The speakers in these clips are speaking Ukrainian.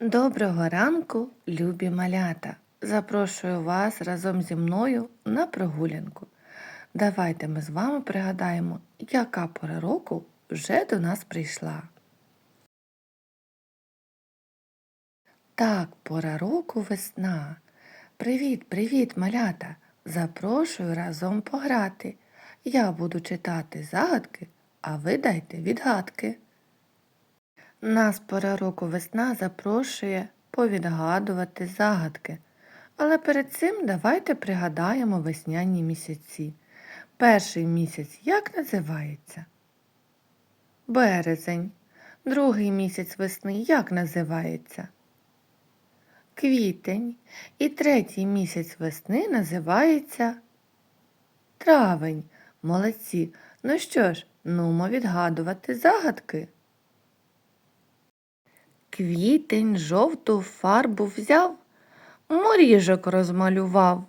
Доброго ранку, любі малята! Запрошую вас разом зі мною на прогулянку. Давайте ми з вами пригадаємо, яка пора року вже до нас прийшла. Так, пора року весна. Привіт, привіт, малята! Запрошую разом пограти. Я буду читати загадки, а ви дайте відгадки. Нас пора року весна запрошує повідгадувати загадки. Але перед цим давайте пригадаємо весняні місяці. Перший місяць як називається? Березень. Другий місяць весни як називається? Квітень. І третій місяць весни називається травень. Молодці. Ну що ж, нумо відгадувати загадки. Квітень жовту фарбу взяв, моріжок розмалював,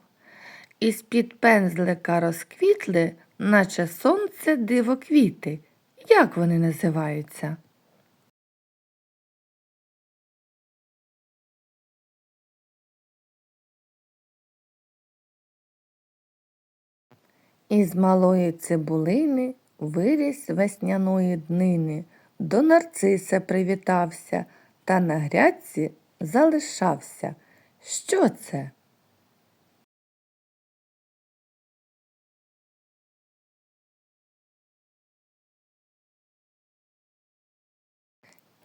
і з-під пензлика розквітли, наче сонце дивоквіти. Як вони називаються? Із малої цибулини виріс весняної днини, до нарциса привітався та на грядці залишався. Що це?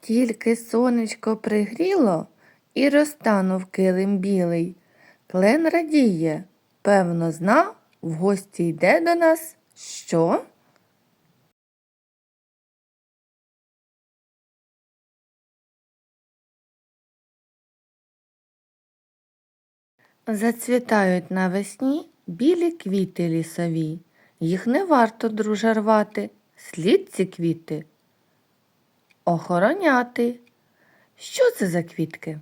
Тільки сонечко пригріло і розтанув килим білий. Клен радіє, певно, зна, в гості йде до нас що? Зацвітають навесні білі квіти лісові. Їх не варто, друже, рвати, слід ці квіти охороняти. Що це за квітки?